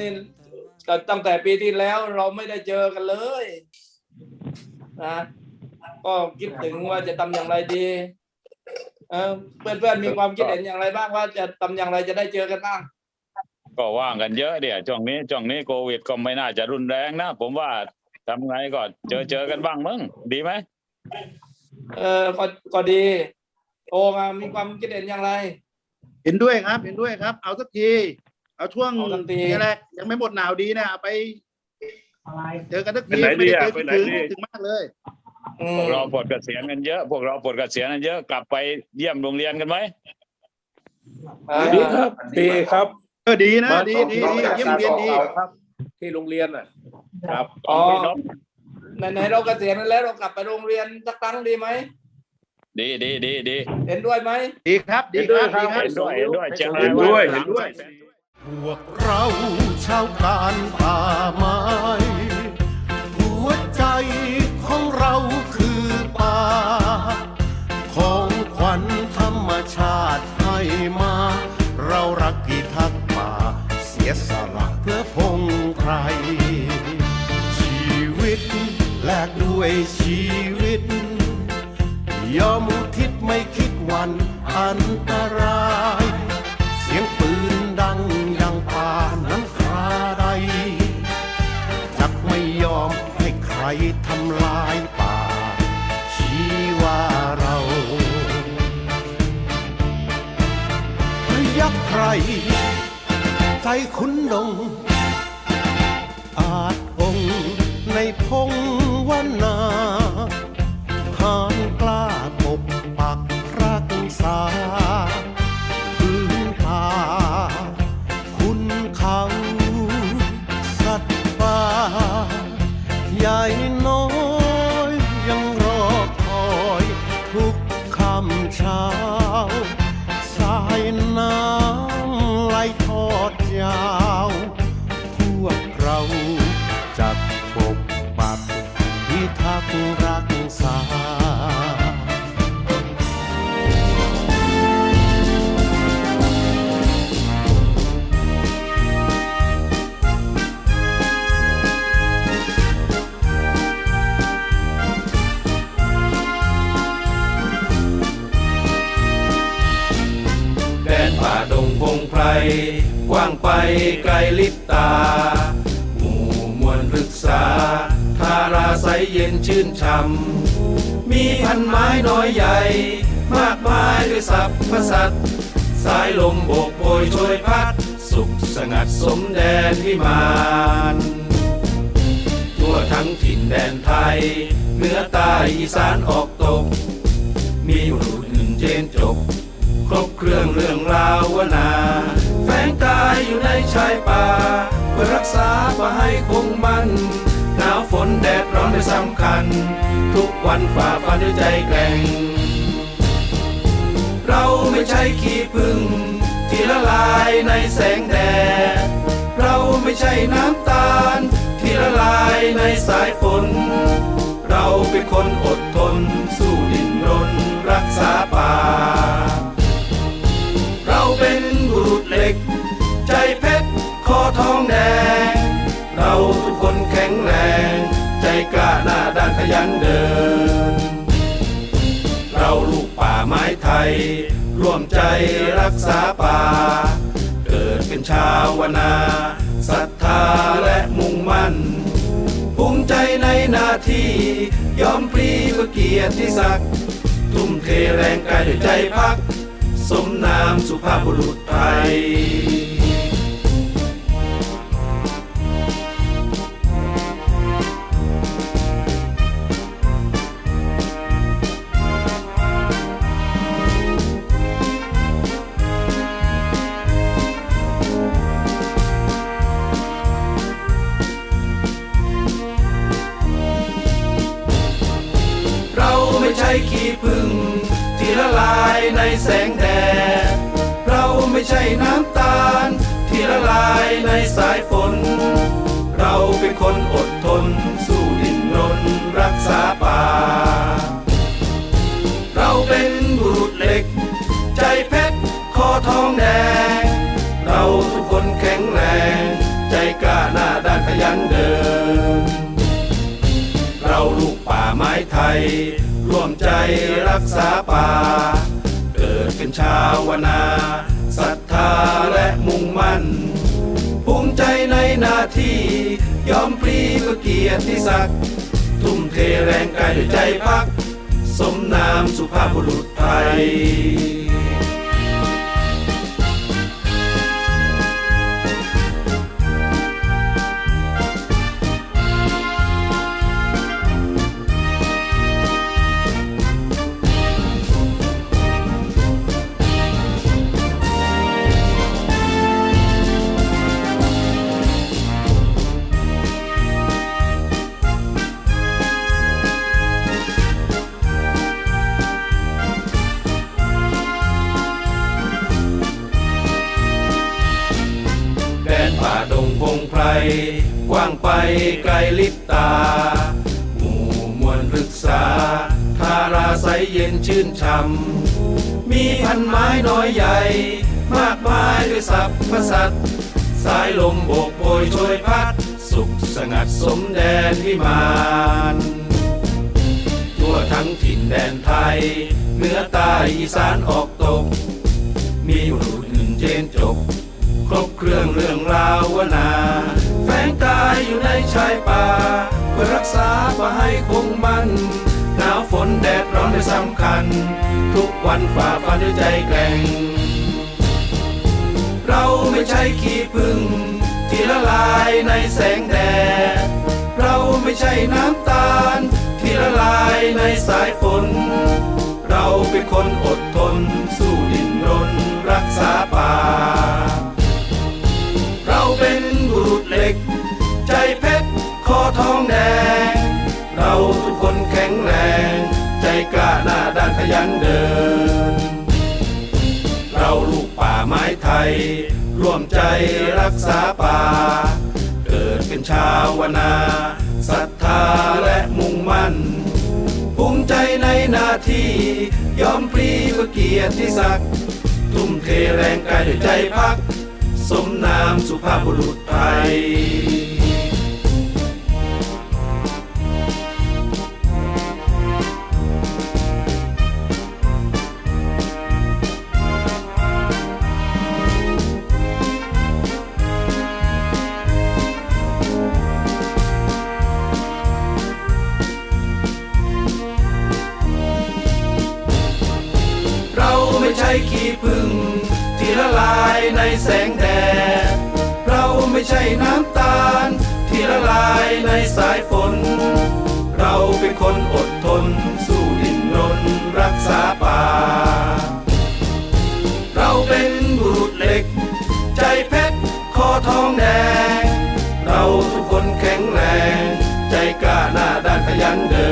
นี่ก็ตั้งแต่ปีที่แล้วเราไม่ได้เจอกันเลยนะก็คิดถึงว่าจะทำอย่างไรดีเออเพื่อนๆมีความคิดเห็นอย่างไรบ้างว่าจะทำอย่างไรจะได้เจอกันบ้างก็ว่างกันเยอะเดี๋ยวช่วงนี้ช่วงนี้โควิดก็ไม่น่าจะรุนแรงนะ ผมว่าทำไงก็เจอเจอกันบ้างมั้งดีไหมเออก็ก็ดี โอมามีความคิดเห็นอย่างไร เห็นด้วยครับ เห็นด้วยครับ เอาสักที เอาช่วงเอาสักทีนี่แหละยังไม่หมดหนาวดีนะเอาไปเจอกันสักทีไปไหนดีอะม่ไปไหนเจอดีคิดถึงคิดถึงมากเลยอืพมวกเราปลดเกษียณกันเยอะ พวกเราปลดเกษียณกันเยอะกลับไปเยี่ยมโรงเรียนกันไหมอ่าดีครับดีครับ เออดีนะมา ดีดีท่องดีจากเยี่ยมการเรียนดีเก่าๆครับที่โรงเรียนน่ะ ครับอ๋อ พี่นพไหนๆเราเกษียณแล้วเรากลับไปโรงเรียนสักครั้งดีไหมดีดีดีดีเห็นด้วยไหม ดีครับดีเห็นด้วยครับครับดีครับ เห็นด้วยเห็นด้วยเชียงรายเห็นด้วยาเห็นด้วย พวกเราชาวการป่าไม้หัวใจของเราคือป่า ของขวัญธรรมชาติให้มา เรารักพิทักษ์ป่า เสียสละเพื่อพงไพรชีวิตแลกด้วยชีวิต ยอม ทำลายป่า ชี้ว่าเราพยักใครใจคุณดง เช้า สายน้ำไหลทอดยาว พวกเราจะปกปักพิทักษ์รัก ไปไกลลิบตา หมู่มวลพฤกษาทาราใสเย็นชื่นช่ำมีพันไม้น้อยใหญ่ มากมายด้วยสัพพสัตว์สายลมโบกโบยโชยพัด สุขสงัดสมแดนวิมานทั่วทั้งถิ่นแดนไทยเหนือใต้อีสานออกตก มีรูปหนึ่งเจนจบ ครบเครื่องเรื่องราววนา ชายป่าเพื่อรักษาป่าให้คงมันหนาวฝนแดดร้อนได้สำคัญ ทุกวันฝ่าฟันด้วยใจแกร่ง เราไม่ใช่ขี้พึ่ง ที่ละลายในแสงแดด เราไม่ใช่น้ำตาล ที่ละลายในสายฝน เราเป็นคนอดทน สู้ดิ้นรนรักษาป่า กล้าหน้าด้านขยันเดิน เราลูกป่าไม้ไทย ร่วมใจรักษาป่า เกิดเป็นชาวนาศรัทธาและมุ่งมั่น ภูมิใจในหน้าที่ยอมพลีเพื่อเกียรติศักดิ์ทุ่มเทแรงกายด้วยใจพัก สมนามสุภาพบุรุษไทย ละลายในแสงแดด เราไม่ใช่น้ำตาล ที่ละลายในสายฝน เราเป็นคนอดทน สู้ดิ้นรนรักษาป่า เราเป็นบุรุษเหล็ก ใจเพชรคอทองแดง เราทุกคนแข็งแรง ใจกล้าหน้าด้านขยันเดิน เราลูกป่าไม้ไทย วมใจรักษาป่า เกิดเป็นชาวนาศรัทธาและมุ่งมั่น ภูมิใจในหน้าที่ ยอมพลีเพื่อเกียรติศักดิ์ทุ่มเทแรงกายด้วยใจพัก สมนามสุภาพบุรุษไทย งพงไพรกว้างไปไกลลิบตา หมู่มวลรึกษาทาราใสเย็นชื่นช่ำมีพันไม้น้อยใหญ่ มากมายด้วยสัพพสัตสายลมโบกโบยโชยพัด สุขสงัดสมแดนวิมานทั่วทั้งถิ่นแดนไทยเหนือใต้อีสานออกตก มีรุษหนึ่งเจนจบ เครื่องเรื่องราวนา แฝงกายอยู่ในชายป่า เพื่อรักษาป่าให้คงมันหนาวฝนแดดร้อนได้สำคัญ ทุกวันฝ่าฟันด้วยใจแกร่ง เราไม่ใช่ขี้พึ่ง ที่ละลายในแสงแดด เราไม่ใช่น้ำตาล ที่ละลายในสายฝน เราเป็นคนอดทน สู้ดิ้นรนรักษาป่า ทองแดง เราทุกคนแข็งแรง ใจกล้าหน้าด้านขยันเดิน เราลูกป่าไม้ไทย ร่วมใจรักษาป่า เกิดเป็นชาวนาศรัทธาและมุ่งมั่น ภูมิใจในหน้าที่ยอมพลีเพื่อเกียรติศักดิ์ทุ่มเทแรงกายด้วยใจพัก สมนามสุภาพบุรุษไทย แสงแดด เราไม่ใช่น้ำตาล ที่ละลายในสายฝน เราเป็นคนอดทน สู้ดิ้นรนรักษาป่า เราเป็นบุรุษเหล็ก ใจเพชรคอทองแดง เราทุกคนแข็งแรง ใจกล้าหน้าด้านขยันเดิ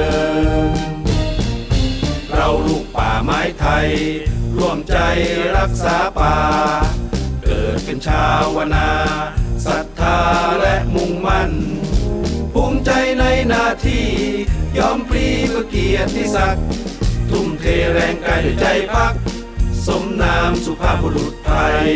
น เราลูกป่าไม้ไทย ร่วมใจรักษาป่า ชาวนาศรัทธาและมุ่งมั่น ภูมิใจในหน้าที่ ยอมพลีเพื่อเกียรติศักดิ์ทุ่มเทแรงกายด้วยใจพัก สมนามสุภาพบุรุษไทย